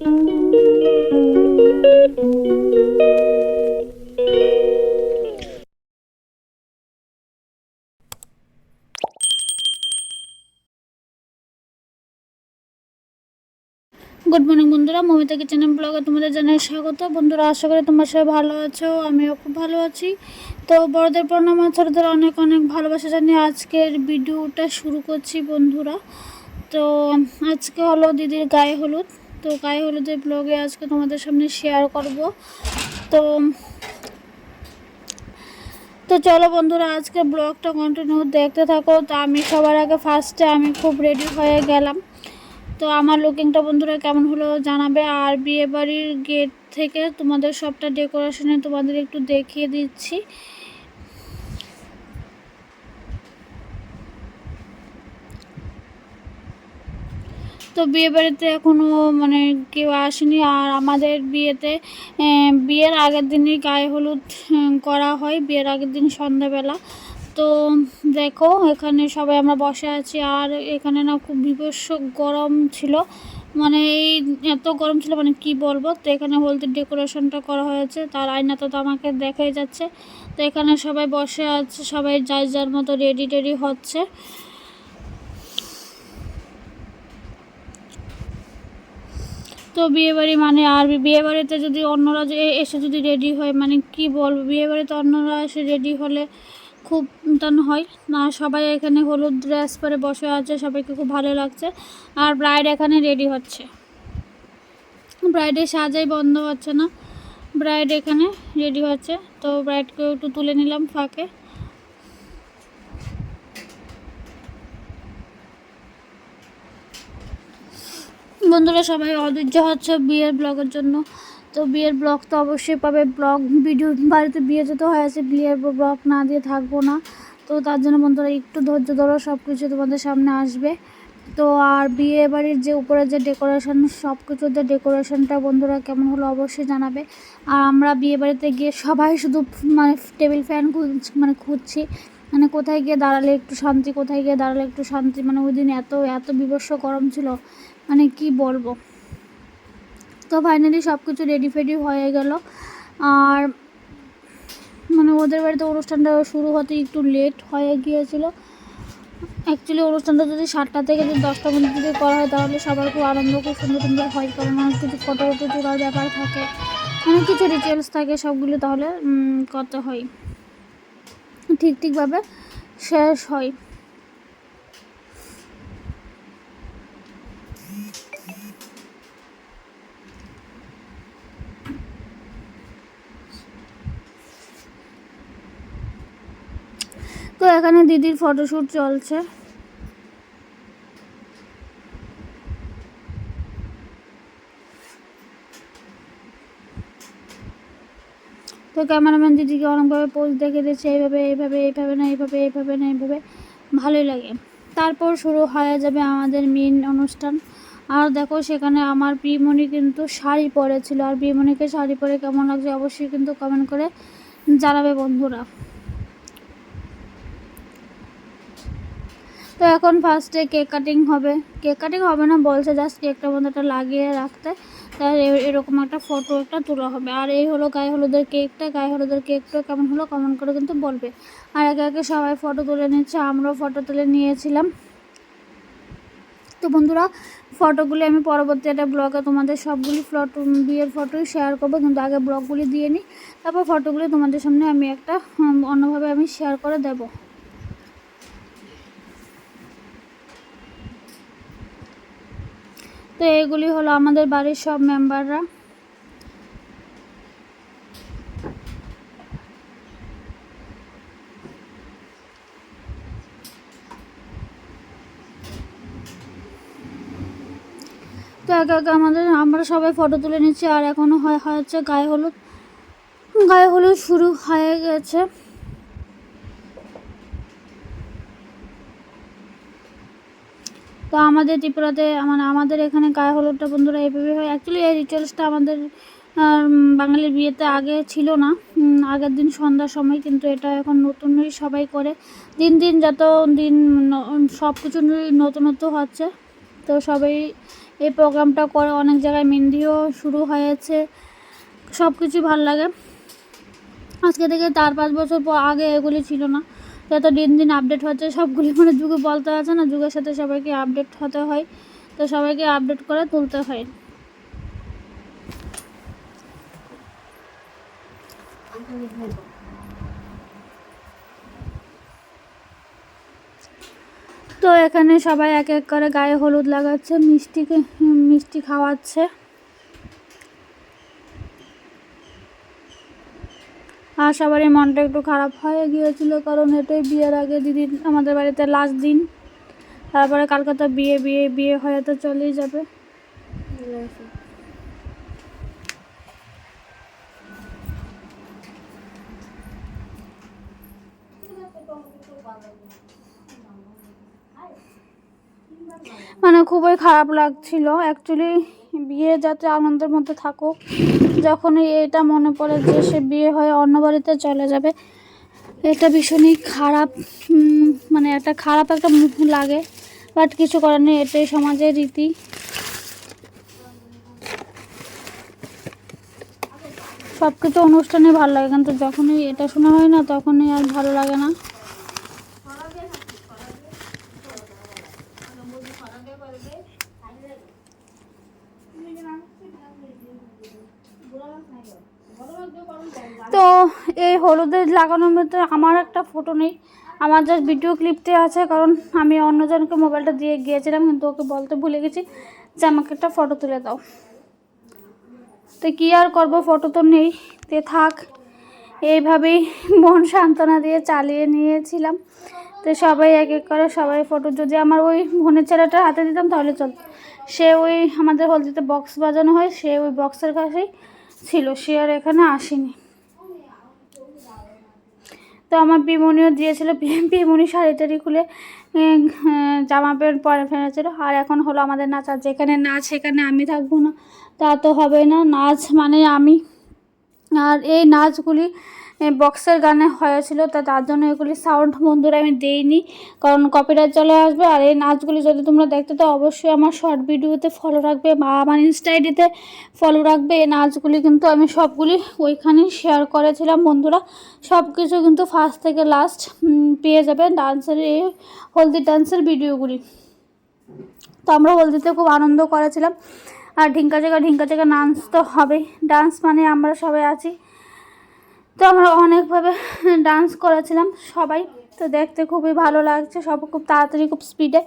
Good morning বন্ধুরা। Momita kitchen ব্লগে তোমাদের জানাই স্বাগত। বন্ধুরা, আশা করি তোমার সবাই ভালো আছো, আমিও খুব ভালো আছি। তো বড়দের প্রণাম ছোটদের অনেক অনেক ভালোবাসা জানিয়ে আজকের ভিডিওটা শুরু করছি, বন্ধুরা। তো আজকে হলো দিদির গায়ে হলুদ। তো গায়ে হলুদের ব্লগে আজকে তোমাদের সামনে শেয়ার করব। তো তো চলো বন্ধুরা আজকে ব্লগটা কন্টিনিউ দেখতে থাকো। তো আমি সবার আগে ফার্স্টে আমি খুব রেডি হয়ে গেলাম। তো আমার লুকিংটা বন্ধুরা কেমন হলো জানাবে। আর বিয়ে বাড়ির গেট থেকে তোমাদের সবটা ডেকোরেশনে তোমাদের একটু দেখিয়ে দিচ্ছি। তো বিয়ে বাড়িতে এখনও মানে কেউ আসেনি। আর আমাদের বিয়েতে বিয়ের আগের দিনই গায়ে হলুদ করা হয়। বিয়ের আগের দিন সন্ধ্যাবেলা। তো দেখো, এখানে সবাই আমরা বসে আছি। আর এখানে না খুব বিভৎস গরম ছিল। মানে এই এত গরম ছিল মানে কি বলব? তো এখানে হলদের ডেকোরেশনটা করা হয়েছে। তার আয়নাটা তো আমাকে দেখাই যাচ্ছে। তো এখানে সবাই বসে আছে। সবাই যার যার মতো রেডি টেডি হচ্ছে। তো বিয়েবাড়ি মানে আর বিয়েবাড়িতে যদি অন্যরা এসে যদি রেডি হয় মানে কি বলব? বিয়েবাড়িতে অন্যরা এসে রেডি হলে খুব টান হয়। না, সবাই এখানে হলুদ ড্রেস পরে বসে আছে, সবাইকে খুব ভালো লাগছে। আর ব্রাইড এখানে রেডি হচ্ছে। ব্রাইডের সাজাই বন্ধ হচ্ছে না। ব্রাইড এখানে রেডি হচ্ছে। তো ব্রাইডকে একটু তুলে নিলাম ফাঁকে। বন্ধুরা, সবাই অধৈর্য হচ্ছে বিয়ের ব্লগের জন্য। তো বিয়ের ব্লগ তো অবশ্যই পাবে। ব্লগ ভিডিও বাড়িতে বিয়ে যেতে হয়েছে বিয়ের ব্লগ না দিয়ে থাকব না। তো তার জন্য বন্ধুরা, একটু ধৈর্য ধরো সব কিছু তোমাদের সামনে আসবে। তো আর বিয়ে বাড়ির যে উপরে যে ডেকোরেশন সব কিছুর যে ডেকোরেশনটা বন্ধুরা, কেমন হলো অবশ্যই জানাবে। আর আমরা বিয়ে বাড়িতে গিয়ে সবাই শুধু মানে টেবিল ফ্যান মানে খুঁজছি। মানে কোথায় গিয়ে দাঁড়ালে একটু শান্তি, কোথায় গিয়ে দাঁড়ালে একটু শান্তি। মানে ওই দিন এত এত বিভৎস গরম ছিল। মানে কি বলব? তো ফাইনালি সব কিছু রেডি ফেডি হয়ে গেল। আর মানে ওদের বাড়িতে অনুষ্ঠানটা শুরু হতে একটু লেট হয়ে গিয়েছিল। অ্যাকচুয়ালি অনুষ্ঠানটা যদি সাতটা থেকে যদি দশটার মধ্যে যদি করা হয়, তাহলে সবার খুব আনন্দ, খুব সুন্দর সুন্দর হয়। কারণ অনেক কিছু ফটো ফটো তোলার ব্যাপার থাকে। অনেক কিছু রিচুয়ালস থাকে, সবগুলো তাহলে করতে হয়। ঠিক ঠিকভাবে শেষ হয়। তো এখানে দিদির ফটোশ্যুট চলছে। তো ক্যামেরাম্যান দিদিকে অনেকভাবে পোজ দেখে দিচ্ছে, এইভাবে এইভাবে এইভাবে না, এইভাবে এইভাবে না, এইভাবে। ভালোই লাগে। তারপর শুরু হয়ে যাবে আমাদের মেন অনুষ্ঠান। আর দেখো সেখানে আমার প্রিয়মণি কিন্তু শাড়ি পরেছিল। আর প্রিয়মণিকে শাড়ি পরে কেমন লাগছে অবশ্যই কিন্তু কমেন্ট করে জানাবে বন্ধুরা। তো এখন ফার্স্টে কেক কাটিং হবে। কেক কাটিং হবে না, বলছে জাস্ট কেকটা মধ্যে লাগিয়ে রাখতে। তার এরকম একটা ফটো একটা তোলা হবে। আর এই হলো গায়ে হলুদের কেকটা গায়ে হলুদের কেকটা কেমন হলো কমেন্ট করে কিন্তু বলবে। আর একে একে সবাই ফটো তুলে নিচ্ছে, আমরাও ফটো তুলে নিয়েছিলাম। তো বন্ধুরা ফটোগুলি আমি পরবর্তী একটা ব্লগে তোমাদের সবগুলি ফটো বিয়ের ফটোই শেয়ার করব, কিন্তু আগে ব্লগগুলি দিয়ে নিই। তারপর ফটোগুলি তোমাদের সামনে আমি একটা অন্যভাবে আমি শেয়ার করে দেবো। তো এগুলি হলো আমাদের বাড়ির সব মেম্বাররা। তো একে একে আমাদের, আমরা সবাই ফটো তুলে নিচ্ছি, আর এখনও হয় হচ্ছে গায়ে হলুদ। গায়ে হলুদ শুরু হয়ে গেছে। তো আমাদের ত্রিপুরাতে মানে আমাদের এখানে গায়ে হলুদটা বন্ধুরা এইভাবে হয়। অ্যাকচুয়ালি এই রিচুয়ালসটা আমাদের বাঙালির বিয়েতে আগে ছিল না। আগের দিন সন্ধ্যার সময় কিন্তু এটা এখন নতুনই সবাই করে। দিন দিন যত দিন সব কিছু নতুনত্ব হচ্ছে। তো সবাই এই প্রোগ্রামটা করে, অনেক জায়গায় মেহেন্দিও শুরু হয়েছে। সব কিছু ভালো লাগে। আজকে থেকে চার পাঁচ বছর পর আগে এগুলি ছিল না। যত দিন দিন আপডেট হচ্ছে, সবগুলি মানে যুগে বলতে আছে না, যুগের সাথে সবাইকে আপডেট হতে হয়, তো সবাইকে আপডেট করে তুলতে হয়। তো এখানে সবাই এক এক করে গায়ে হলুদ লাগাচ্ছে মিষ্টিকে মিষ্টি খাওয়াচ্ছে। আর সবারই মনটা একটু খারাপ হয়ে গিয়েছিল কারণ এটাই বিয়ের আগে দিদি আমাদের বাড়িতে লাস্ট দিন। তারপরে কালকে তো বিয়ে বিয়ে বিয়ে হয়ে তো চলেই যাবে। মানে খুবই খারাপ লাগছিল। অ্যাকচুয়ালি বিয়ে যাতে আনন্দের মধ্যে থাকুক। যখনই এটা মনে পড়ে যে সে বিয়ে হয়ে অন্য বাড়িতে চলে যাবে, এটা ভীষণই খারাপ মানে একটা খারাপ একটা মুখ লাগে। বাট কিছু করার নেই, এটাই সমাজের রীতি। সব কিছু অনুষ্ঠানে ভালো লাগে, কিন্তু যখনই এটা শোনা হয় না, তখনই আর ভালো লাগে না। তো এই হলুদের লাগানোর মধ্যে আমার একটা ফটো নেই। আমার জাস্ট ভিডিও ক্লিপতে আছে, কারণ আমি অন্যজনকে মোবাইলটা দিয়ে গিয়েছিলাম, কিন্তু ওকে বলতে ভুলে গেছি। যে আমাকে একটা ফটো তুলে দাও। তো কী আর করব ফটো তো নেই। তে থাক, এইভাবেই মন সান্ত্বনা দিয়ে চালিয়ে নিয়েছিলাম। তো সবাই এক এক করে সবাই ফটো যদি আমার ওই বোনের ছেলেটার হাতে দিতাম, তাহলে চলত সে ওই আমাদের হলদিতে বক্স বাজানো হয়, সে ওই বক্সের কাছেই ছিল, সে আর এখানে আসেনি। তো আমার বিমনিও দিয়েছিলো বিমনি শাড়ি টাড়ি খুলে জামা প্যান্ট পরে ফেলেছিল। আর এখন হলো আমাদের নাচ, আর যেখানে নাচ সেখানে আমি থাকব না। তা তো হবে না, নাচ মানে আমি। আর এই নাচগুলি বক্সের গানে হয়েছিল, তা তার জন্য এগুলি সাউন্ড বন্ধুরা আমি দেইনি, কারণ কপিরাইট চলে আসবে, আর এই নাচগুলি যদি তোমরা দেখতে তো অবশ্যই আমার শর্ট ভিডিওতে ফলো রাখবে, বা আমার ইনস্টা আইডিতে ফলো রাখবে, এই নাচগুলি কিন্তু আমি সবগুলি ওইখানেই শেয়ার করেছিলাম, বন্ধুরা। সব কিছু কিন্তু ফার্স্ট থেকে লাস্ট পেয়ে যাবে ডান্সের এই হলদি ডান্সের ভিডিওগুলি তো আমরা হলদিতে খুব আনন্দ করেছিলাম। আর ঢিঙ্কা জায়গা ঢিঙ্কা জায়গা ডান্স তো হবেই। ডান্স মানে আমরা সবাই আছি। তো আমরা অনেকভাবে ডান্স করেছিলাম সবাই। তো দেখতে খুবই ভালো লাগছে, সব খুব তাড়াতাড়ি, খুব স্পিডে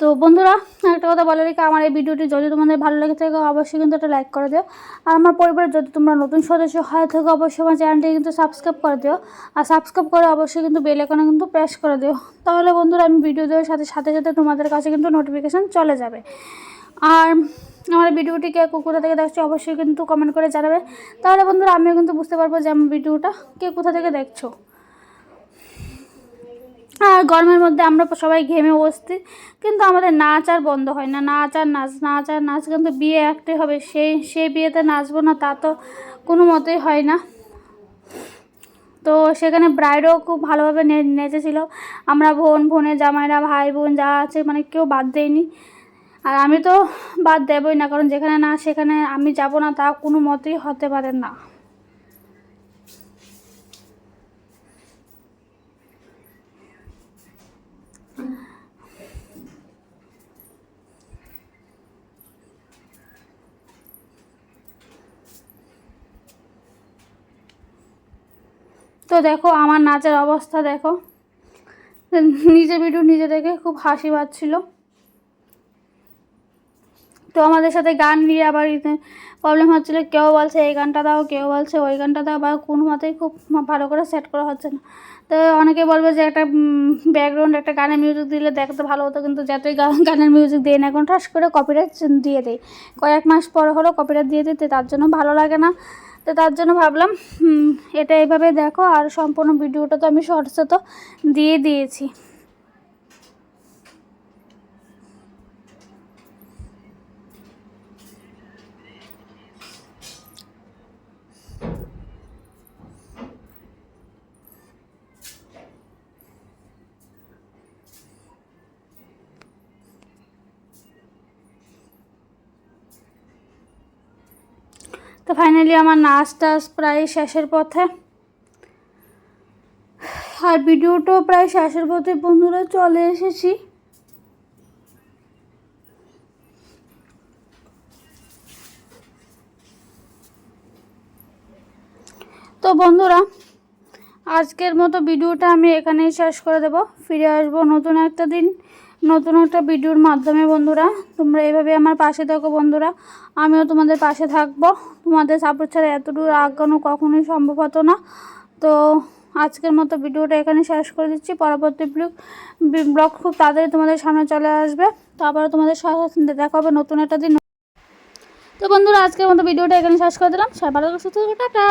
তো বন্ধুরা, একটা কথা বলে রেখে আমার এই ভিডিওটি যদি তোমাদের ভালো লেগে থাকে, অবশ্যই কিন্তু একটা লাইক করে দিও। আর আমার পরিবারে যদি তোমরা নতুন সদস্য হয়ে থাকো, অবশ্যই আমার চ্যানেলটি কিন্তু সাবস্ক্রাইব করে দিও। আর সাবস্ক্রাইব করে অবশ্যই কিন্তু বেল আইকনে কিন্তু প্রেস করে দিও। তাহলে বন্ধুরা, আমি ভিডিও দেওয়ার সাথে সাথে সাথে তোমাদের কাছে কিন্তু নোটিফিকেশান চলে যাবে। আর আমার ভিডিওটি কে কোথা থেকে দেখছ অবশ্যই কিন্তু কমেন্ট করে জানাবে। তাহলে বন্ধুরা, আমিও কিন্তু বুঝতে পারব যে আমার ভিডিওটা কে কোথা থেকে দেখছ। আর গরমের মধ্যে আমরা সবাই ঘেমে বসছি, কিন্তু আমাদের নাচ আর বন্ধ হয় না। নাচ আর নাচ নাচ আর নাচ কিন্তু বিয়ে একটাই হবে। সেই সেই বিয়েতে নাচবো না, তা তো কোনো মতেই হয় না। তো সেখানে ব্রাইডও খুব ভালোভাবে নেচেছিল। আমরা বোন, বোনের জামাইরা ভাই বোন যা আছে মানে কেউ বাদ দেয়নি। আর আমি তো বাদ দেবই না, কারণ যেখানে না সেখানে আমি যাব না, তা কোনো মতেই হতে পারে না। তো দেখো, আমার নাচের অবস্থা দেখো। নিজে ভিডিও নিজে দেখে খুব হাসি পাচ্ছিল। তো আমাদের সাথে গান নিয়ে আবার প্রবলেম হচ্ছিল। কেউ বলছে, এই গানটা দাও। কেউ বলছে, ওই গানটা দাও। বা কোনো মতেই খুব ভালো করে সেট করা হচ্ছে না। তো অনেকে বলবে যে একটা ব্যাকগ্রাউন্ড একটা গানের মিউজিক দিলে দেখতে ভালো হতো। কিন্তু যাতে গানের মিউজিক দিই না এখন ঠাস করে কপিরাইট দিয়ে দেয় কয়েক মাস পরে হলো কপিরাইট দিয়ে দিতে, তার জন্য ভালো লাগে না। তো তার জন্য ভাবলাম এটা এইভাবে দেখো। আর সম্পূর্ণ ভিডিওটা তো আমি শর্টসে তো দিয়ে দিয়েছি। তো ফাইনালি আমার নাচ টাচ প্রায় শেষের পথে। আর ভিডিওটাও প্রায় শেষের পথে বন্ধুরা চলে এসেছি। তো বন্ধুরা, আজকের মতো ভিডিওটা আমি এখানেই শেষ করে দেব। ফিরে আসব নতুন একটা দিন। নতুন একটা ভিডিওর মাধ্যমে বন্ধুরা, তোমরা এভাবে আমার পাশে থাকো বন্ধুরা। আমিও তোমাদের পাশে থাকব। তোমাদের সাপোর্ট ছাড়া এতটুকু আগানো কখনোই সম্ভব হতো না। তো আজকের মতো ভিডিওটা এখানে শেষ করে দিচ্ছি। পরবর্তী ব্লগ ব্লগ খুব তাড়াতাড়ি তোমাদের সামনে চলে আসবে। তো আবারও তোমাদের সাথে দেখা হবে নতুন একটা দিন। তো বন্ধুরা, আজকের মতো ভিডিওটা এখানে শেষ করে দিলাম। ভালো সুস্থ টাটা।